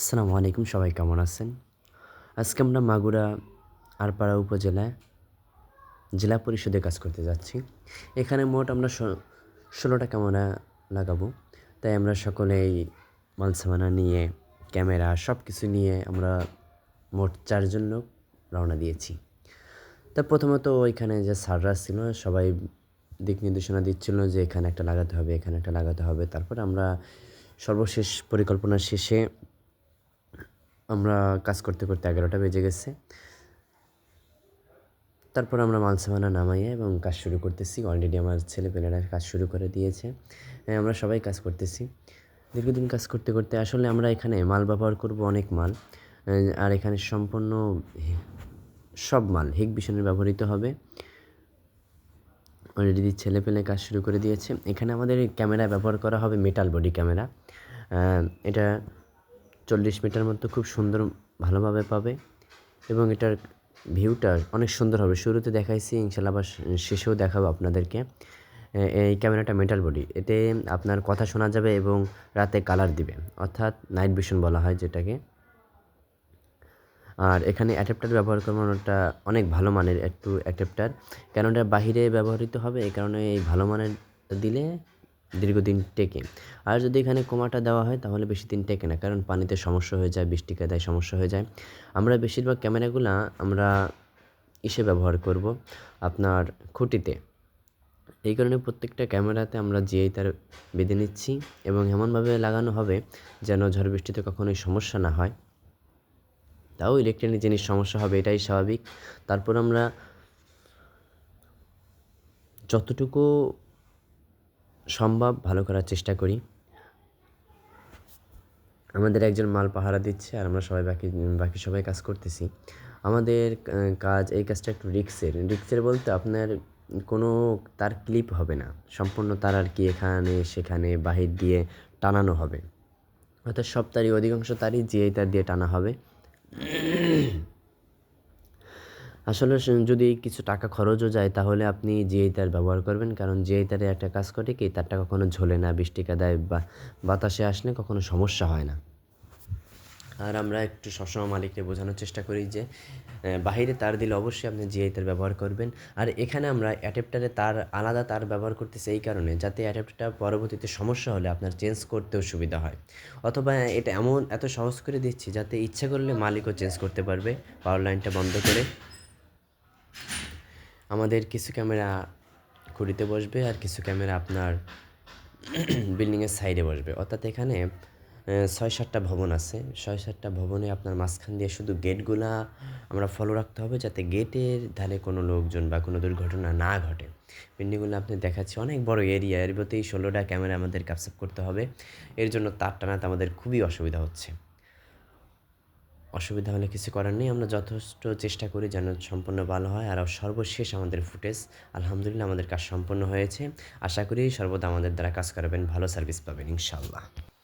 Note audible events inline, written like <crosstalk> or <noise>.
আসসালামু আলাইকুম, সবাই কেমন আছেন? আজকে আমরা মাগুরা আরপাড়া উপজেলায় জেলা পরিষদে কাজ করতে যাচ্ছি। এখানে মোট আমরা ষোলোটা ক্যামেরা লাগাবো। তাই আমরা সকলেই মালসামানা নিয়ে, ক্যামেরা সব কিছু নিয়ে আমরা মোট চারজন লোক রওনা দিয়েছি। তা প্রথমত ওইখানে যে স্যাররা ছিল, সবাই দিক নির্দেশনা দিচ্ছিল যে এখানে একটা লাগাতে হবে, এখানে একটা লাগাতে হবে। তারপর আমরা সর্বশেষ পরিকল্পনা শেষে আমরা কাজ করতে করতে এগারোটা বেজে গেছে। তারপর আমরা মালসামানা নামাইয়ে এবং কাজ শুরু করতেছি। অলরেডি আমার ছেলেপেলেরা কাজ শুরু করে দিয়েছে। আমরা সবাই কাজ করতেছি। দীর্ঘদিন কাজ করতে করতে আসলে আমরা এখানে মাল ব্যবহার করব অনেক মাল। আর এখানে সম্পূর্ণ সব মাল হিক বিশনের ব্যবহৃত হবে। অলরেডি ছেলে পেলে কাজ শুরু করে দিয়েছে। এখানে আমাদের ক্যামেরা ব্যবহার করা হবে মেটাল বডি ক্যামেরা এটা চল্লিশ মিটার মতো খুব সুন্দর ভালোভাবে পাবে এবং এটার ভিউটা অনেক সুন্দর হবে। শুরুতে দেখাইছি, ইনশাল্লাহ আবার শেষেও দেখাবো আপনাদেরকে। এই ক্যামেরাটা মেটাল বডি। এতে আপনার কথা শোনা যাবে এবং রাতে কালার দিবে। অর্থাৎ নাইট ভিশন বলা হয় যেটাকে। আর এখানে অ্যাডাপ্টার ব্যবহার করানোটা অনেক ভালো মানের একটু অ্যাডাপ্টার। কেন এটা বাহিরে ব্যবহৃত হবে, এই কারণে এই ভালো মানের দিলে দীর্ঘদিন টেকে। আর যদি এখানে কোমাটা দেওয়া হয়, তাহলে বেশি দিন টেকে না, কারণ পানিতে সমস্যা হয়ে যায়, বৃষ্টি কাদায় সমস্যা হয়ে যায়। আমরা বেশিরভাগ ক্যামেরাগুলো আমরা ইসে ব্যবহার করব আপনার খুঁটিতে। এই কারণে প্রত্যেকটা ক্যামেরাতে আমরা জিআই তার বেঁধে নিচ্ছি এবং এমনভাবে লাগানো হবে যেন ঝড় বৃষ্টিতে কখনোই সমস্যা না হয়। তাও ইলেকট্রনিক জিনিস সমস্যা হবে, এটাই স্বাভাবিক। তারপর আমরা যতটুকু সম্ভব, ভালো করার চেষ্টা করি। আমাদের একজন মাল পাহারা দিচ্ছে আর আমরা সবাই বাকি বাকি সবাই কাজ করতেছি। আমাদের কাজ, এই কাজটা একটু রিক্সের। রিক্সের বলতে আপনার কোনো, তার ক্লিপ হবে না। সম্পূর্ণ তার আর কি এখানে, সেখানে, বাহির দিয়ে টানানো হবে। অর্থাৎ সব তারই, অধিকাংশ তারই জিআই তার দিয়ে টানা হবে। আসলে যদি কিছু টাকা খরচও যায়, তাহলে আপনি জিআই তার ব্যবহার করবেন, কারণ জিআই তারে একটা কাজ করে কি, তারটা কখনো ঝোলে না, বৃষ্টি কাদায় বা বাতাসে আসলে কখনো সমস্যা হয় না। আর আমরা একটু সবসময় মালিককে বোঝানোর চেষ্টা করি যে বাহিরে তার দিলে অবশ্যই আপনি জিআই তার ব্যবহার করবেন। আর এখানে আমরা অ্যাডাপ্টারে তার, আলাদা তার ব্যবহার করতেছি এই কারণে, যাতে অ্যাডাপ্টারটা পরবর্তীতে সমস্যা হলে আপনার চেঞ্জ করতেও সুবিধা হয়। অথবা এটা এমন এত সহজ করে দিচ্ছি, যাতে ইচ্ছা করলে মালিকও চেঞ্জ করতে পারবে, পাওয়ার লাইনটা বন্ধ করে। আমাদের কিছু ক্যামেরা খুঁড়িতে বসবে আর কিছু ক্যামেরা আপনার <clears throat> বিল্ডিংয়ের সাইডে বসবে। অর্থাৎ এখানে ছয় সাতটা ভবন আছে। ছয় সাতটা ভবনে আপনার মাঝখান দিয়ে শুধু গেটগুলা আমরা ফলো রাখতে হবে যাতে গেটের ধারে কোনো লোকজন বা কোনো দুর্ঘটনা না ঘটে। বিল্ডিংগুলো আপনি দেখাচ্ছি, অনেক বড় এরিয়া এর মধ্যেই ষোলোটা ক্যামেরা আমাদের ক্যাপচার করতে হবে। এর জন্য তার টানাতে আমাদের খুবই অসুবিধা হচ্ছে। অসুবিধা হলে কিছু করার নেই। আমরা যথেষ্ট চেষ্টা করি যেন সম্পূর্ণ ভালো হয়। আর সর্বশেষ আমাদের ফুটেজ, আলহামদুলিল্লাহ আমাদের কাজ সম্পন্ন হয়েছে। আশা করি সর্বদা আমাদের দ্বারা কাজ করাবেন, ভালো সার্ভিস পাবেন ইনশাল্লাহ